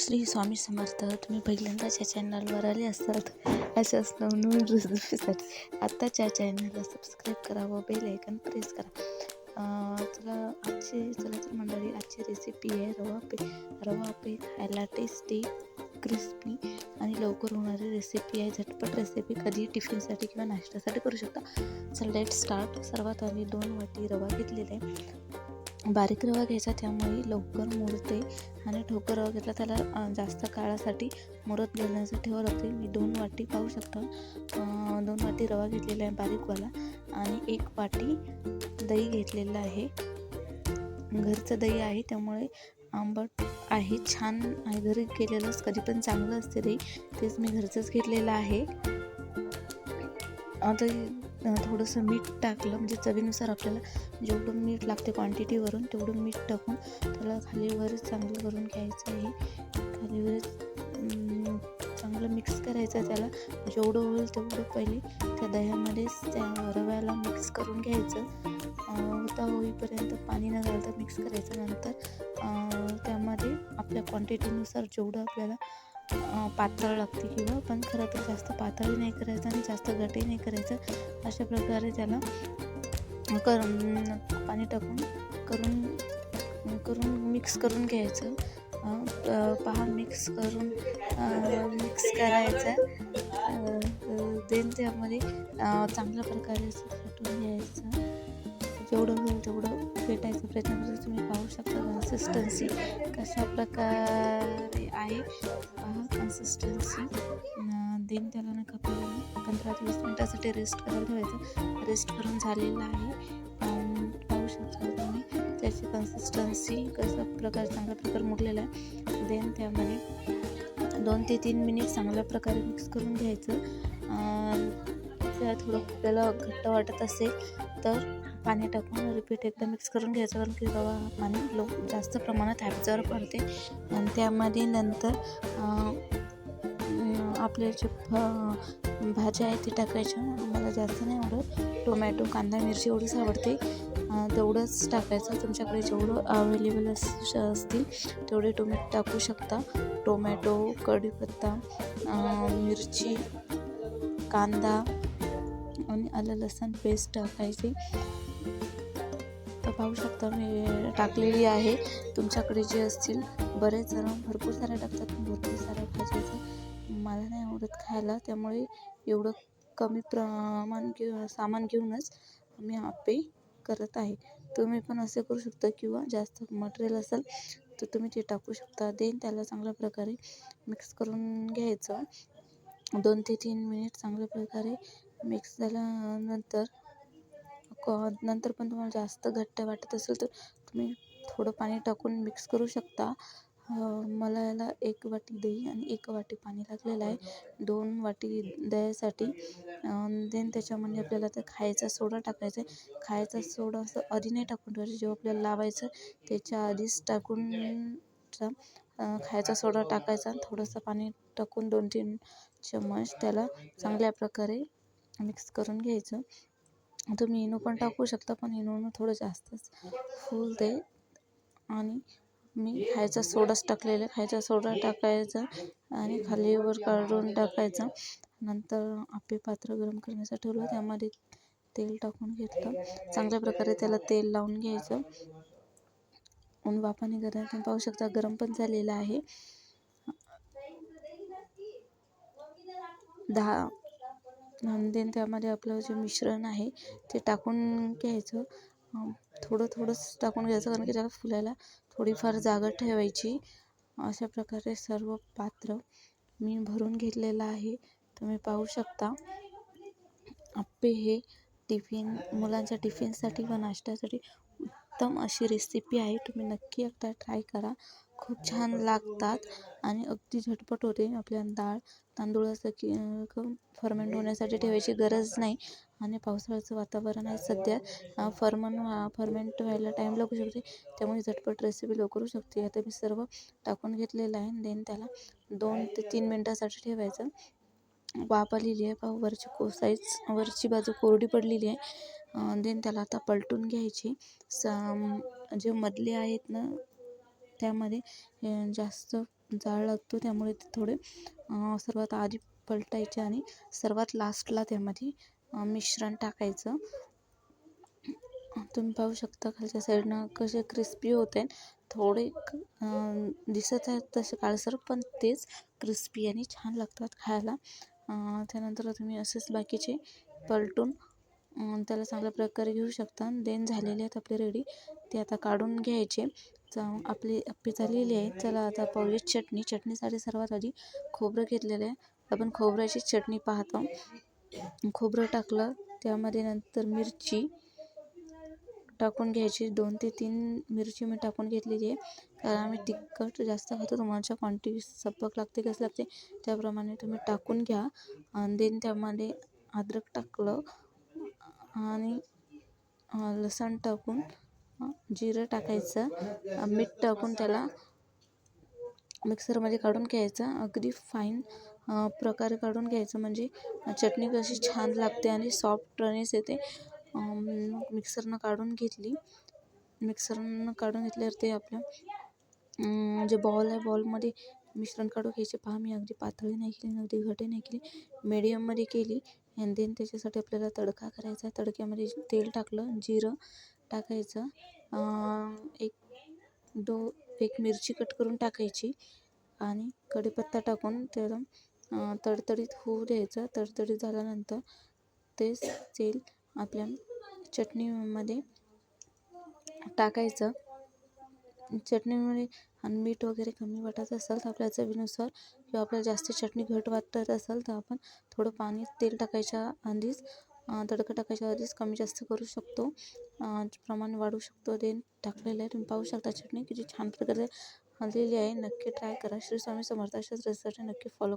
श्री स्वामी समर्थ तुम्ही पहिल्यांदाच या चॅनलवर आले असतात. अशाच नवनवीन रेसिपीसाठी आत्ताच्या चॅनलला सबस्क्राईब करा व बेल ऐकन प्रेस करा. चला आजची चला तर मंडळी आजची रेसिपी आहे रवा पे रवा पे खायला टेस्टी क्रिस्पी आणि लवकर होणारी रेसिपी आहे. झटपट रेसिपी कधी टिफिनसाठी किंवा नाश्त्यासाठी करू शकता. चला लेट स्टार्ट सर्वात आधी दोन वाटी रवा घेतलेला आहे. बारीक रवा घ्यायचा त्यामुळे लवकर मुरते आणि ठोकर रवा घेतला त्याला जास्त काळासाठी मुरत गेल्याचं ठेवावं लागते. मी दोन वाटी पाहू शकता. दोन वाटी रवा घेतलेला आहे बारीकवाला आणि एक वाटी दही घेतलेलं आहे. घरचं दही आहे त्यामुळे आंबट आहे छान आहे. घरी केलेलंच कधी पण चांगलं असते दही. तेच मी घरचंच घेतलेलं आहे. आता थोडंसं मीठ टाकलं म्हणजे चवीनुसार आपल्याला जेवढं मीठ लागते क्वांटिटीवरून तेवढं मीठ टाकून त्याला खालीवर चांगलं करून घ्यायचं आहे. खालीवर चांगलं मिक्स करायचं त्याला. जेवढं होईल तेवढं पहिले त्या दह्यामध्येच त्या रव्याला मिक्स करून घ्यायचं. होता होईपर्यंत पाणी न घालता मिक्स करायचं. नंतर त्यामध्ये आपल्या क्वांटिटीनुसार जेवढं आपल्याला पातळ लागते किंवा पण खरं तर जास्त पातळही नाही करायचं आणि जास्त घटही नाही करायचं अशा प्रकारे त्याला कर पाणी टाकून करून करून मिक्स करून घ्यायचं. पहा मिक्स करून मिक्स करायचं. देन त्यामध्ये चांगल्या प्रकारे फेटून घ्यायचं. जेवढं होईल तेवढं फेटायचा. प्रयत्न करायचा तुम्ही पाहू शकता कन्सिस्टन्सी कशा प्रकारे आहे. कन्सिस्टन्सी देन त्याला नका आपल्याला पंधरा ते वीस मिनटासाठी रेस्ट करायला ठेवायचं. रेस्ट करून झालेला आहे. पाहू शकता तुम्ही त्याची कन्सिस्टन्सी कसा प्रकार चांगल्या प्रकारे मुरलेला आहे. देन त्यामध्ये दोन ते तीन मिनिट चांगल्या प्रकारे मिक्स करून घ्यायचं. थोडं आपल्याला घट्ट वाटत असेल तर पाणी टाकून रिपीट एकदा मिक्स करून घ्यायचं. कारण की रवा पाणी लो जास्त प्रमाणात ॲब्झॉर्ब करते आणि त्यामध्ये नंतर आपले जे भाज्या आहेत ते टाकायच्या. मला जास्त नाही आवडत. टोमॅटो कांदा मिरची एवढीच आवडते. तेवढंच टाकायचं. तुमच्याकडे जेवढं अवेलेबल अस असतील तेवढे टोमॅटो टाकू शकता. टोमॅटो कढीपत्ता मिरची कांदा आणि आलं लसण पेस्ट टाकायची. तर पाहू शकता मी टाकलेली आहे. तुमच्याकडे जे असतील बरेच जण भरपूर साऱ्या टाकतात भरपूर साऱ्या भाज्याचं मला नाही आवडत खायला त्यामुळे एवढं कमी प्रमाण घेऊ सामान घेऊनच मी आप्पे करत आहे. तुम्ही पण असे करू शकता किंवा जास्त मटेरियल असेल तर तुम्ही ते टाकू शकता. देन त्याला चांगल्या प्रकारे मिक्स करून घ्यायचं. दोन ते तीन मिनिट चांगल्या प्रकारे मिक्स झाल्यानंतर क नंतर पण तुम्हाला जास्त घट्ट वाटत असेल तर तुम्ही थोडं पाणी टाकून मिक्स करू शकता. मला याला एक वाटी दही आणि एक वाटी पाणी लागलेलं आहे. दोन वाटी दह्यासाठी देन त्याच्यामध्ये आपल्याला तर खायचा सोडा टाकायचा आहे. खायचा सोडा असं आधी नाही टाकून ठेवायचं. जेव्हा आपल्याला लावायचं त्याच्या आधीच टाकून खायचा सोडा टाकायचा थोडंसं पाणी टाकून दोन तीन चम्मच त्याला चांगल्या प्रकारे मिक्स करून घ्यायचं. तुम्ही इनो पण टाकू शकता पण इनोनं थोडं जास्तच फुलते आणि मी खायचा सोडाच टाकलेला खायचा सोडा टाकायचा आणि खाली वर काढून टाकायचा. नंतर आपले पात्र गरम करण्यासाठी ठेवलं त्यामध्ये तेल टाकून घेतलं. चांगल्या प्रकारे त्याला तेल लावून घ्यायचं. ऊन वाफाने गरम तुम्ही पाहू शकता गरम पण झालेलं आहे. दहा देन त्यामध्ये आपलं जे मिश्रण आहे ते टाकून घ्यायचं. थोडं थोडंच टाकून घ्यायचं कारण की त्याला फुलायला थोडीफार जागा ठेवायची. अशा प्रकारे सर्व पात्र मी भरून घेतलेलं आहे. तुम्ही पाहू शकता. आप्पे हे टिफिन मुलांच्या टिफिनसाठी व नाश्त्यासाठी उत्तम अशी रेसिपी आहे. तुम्ही नक्की एकदा ट्राय करा. खूप छान लागतात. आणि अगदी झटपट होते. आपल्या डाळ तांदूळ असं की फर्मेंट होण्यासाठी ठेवायची गरज नाही. आणि पावसाळ्याचं वातावरण आहे सध्या. फर्मन फर्मेंट व्हायला टाईम लागू शकते. त्यामुळे झटपट रेसिपी लवकर होऊ शकते. आता मी सर्व टाकून घेतलेलं आहे. देन त्याला दोन ते तीन मिनटासाठी ठेवायचं. वाफ आलेली आहे. पाहू वरची को साईज वरची बाजू कोरडी पडलेली आहे. देन त्याला आता पलटून घ्यायची. स जे मधले आहेत ना त्यामध्ये जास्त जाळ लागतो. त्यामुळे ते थोडे सर्वात आधी पलटायचे आणि सर्वात लास्टला त्यामध्ये मिश्रण टाकायचं. तुम्ही पाहू शकता खालच्या साईडनं कसे क्रिस्पी होते थोडे दिसत आहेत तसे काळसर पण तेच क्रिस्पी आणि छान लागतात खायला. त्यानंतर तुम्ही असेच बाकीचे पलटून त्याला चांगल्या प्रकारे घेऊ शकता. देन झालेले आहेत आपले रेडी ते आता काढून घ्यायचे. च आपली अप्पी झालेली आहे. चला आता पाहूया. चटणी चटणीसाठी सर्वात आधी खोबरं घेतलेलं आहे. आपण खोबऱ्याची चटणी पाहतो. खोबरं टाकलं. त्यामध्ये नंतर मिरची टाकून घ्यायची. दोन ते तीन मिरची मी टाकून घेतलेली आहे. कारण आम्ही तिखट जास्त खातो. तुम्हाला क्वांटिटी सपक लागते कसं लागते त्याप्रमाणे तुम्ही टाकून घ्या. आणि देन त्यामध्ये अद्रक टाकलं. आणि लसण टाकून जिरं टाकायचं मीठ टाकून त्याला मिक्सरमध्ये काढून घ्यायचं. अगदी फाईन प्रकारे काढून घ्यायचं. म्हणजे चटणी कशी छान लागते आणि सॉफ्ट सॉफ्टनेस येते. मिक्सरनं काढून घेतली. मिक्सरनं काढून घेतल्यावर ते आपलं जे बॉल आहे बॉलमध्ये मिश्रण काढून घ्यायचे. पहा मी अगदी पातळी नाही केली अगदी घटे नाही केली. मीडियममध्ये केली. अँड देन त्याच्यासाठी आपल्याला तडका करायचा आहे. तडक्यामध्ये तेल टाकलं जिरं टाकायचं. एक दो एक मिरची कट करून टाकायची आणि कढीपत्ता टाकून त्याला तडतडीत होऊ द्यायचं. तडतडीत झाल्यानंतर तेच तेल आपल्या चटणीमध्ये टाकायचं. चटणीमध्ये आणि मीठ वगैरे कमी वाटत असेल तर आपल्या चवीनुसार किंवा आपल्याला जास्त चटणी घट वाटत असेल तर आपण थोडं पाणी तेल टाकायच्या आधीच तडका टाकायच्या आधीच कमी जास्त करू शकतो. प्रमाण वाढवू शकतो. देन टाकलेलं आहे. तुम्ही पाहू शकता चटणी किती छान प्रकारे आलेली आहे. नक्की ट्राय करा. श्री स्वामी समर्थ अशाच नक्की फॉलो